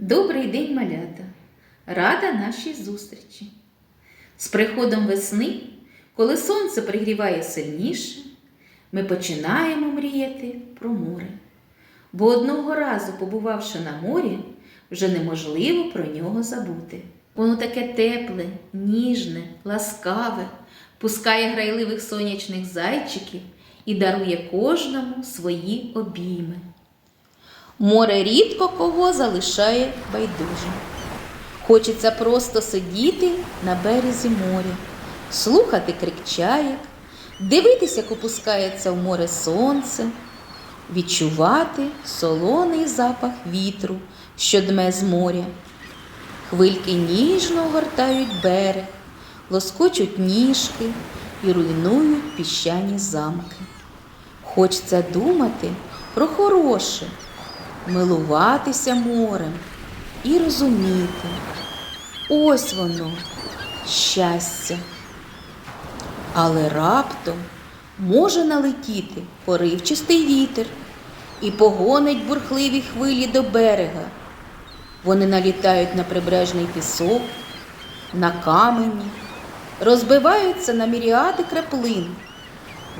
Добрий день, малята! Рада нашій зустрічі. З приходом весни, коли сонце пригріває сильніше, ми починаємо мріяти про море. Бо одного разу, побувавши на морі, вже неможливо про нього забути. Воно таке тепле, ніжне, ласкаве, пускає грайливих сонячних зайчиків і дарує кожному свої обійми. Море рідко кого залишає байдужим. Хочеться просто сидіти на березі моря, слухати крик чаєк, дивитися, як опускається в море сонце, відчувати солоний запах вітру, що дме з моря. Хвильки ніжно огортають берег, лоскочуть ніжки і руйнують піщані замки. Хочеться думати про хороше, милуватися морем і розуміти. Ось воно, щастя. Але раптом може налетіти поривчистий вітер і погонить бурхливі хвилі до берега. Вони налітають на прибережний пісок, на камені, розбиваються на міріади краплин.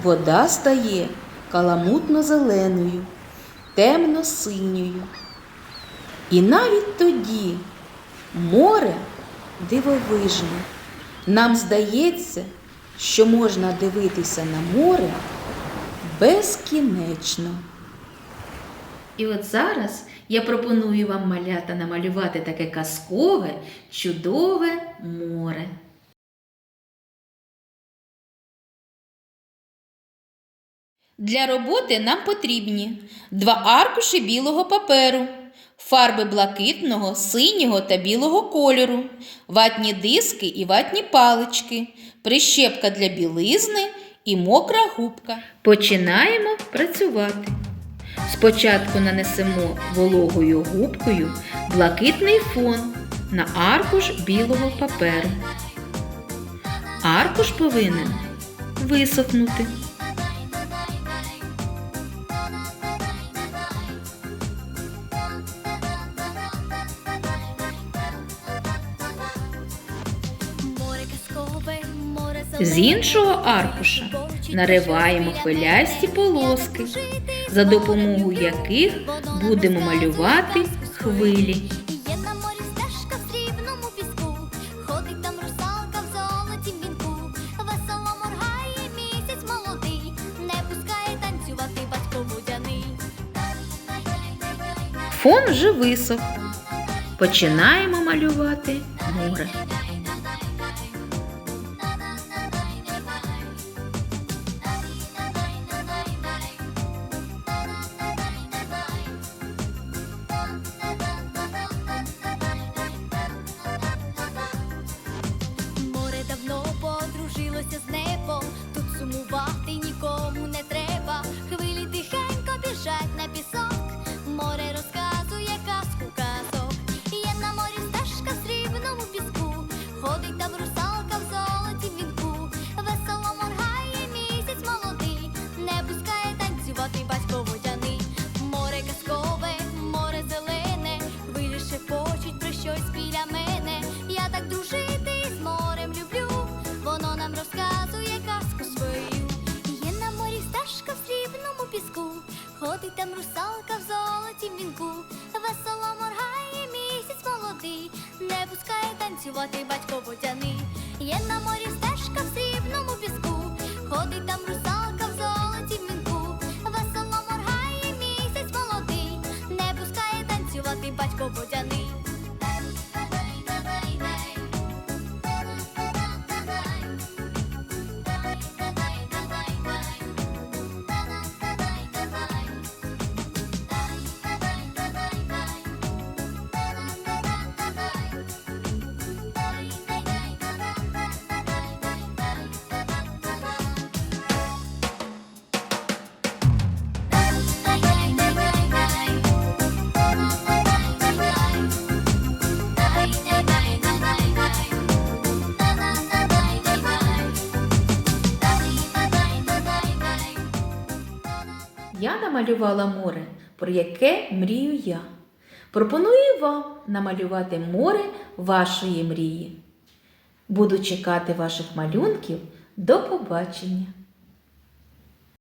Вода стає каламутно-зеленою, темно-синьою. І навіть тоді море дивовижне. Нам здається, що можна дивитися на море безкінечно. І от зараз я пропоную вам малята намалювати таке казкове, чудове море. Для роботи нам потрібні два аркуші білого паперу, фарби блакитного, синього та білого кольору, ватні диски і ватні палички, прищепка для білизни і мокра губка. Починаємо працювати. Спочатку нанесемо вологою губкою блакитний фон на аркуш білого паперу. Аркуш повинен висохнути. З іншого аркуша нариваємо хвилясті полоски, за допомогою яких будемо малювати хвилі. Фон вже висох. Починаємо малювати. Море тут сумувати танцювати батько водяний. Є на морі стежка в срібному піску, ходить там русалка в золотім вінку, намалювала море, про яке мрію я. Пропоную вам намалювати море вашої мрії. Буду чекати ваших малюнків. До побачення!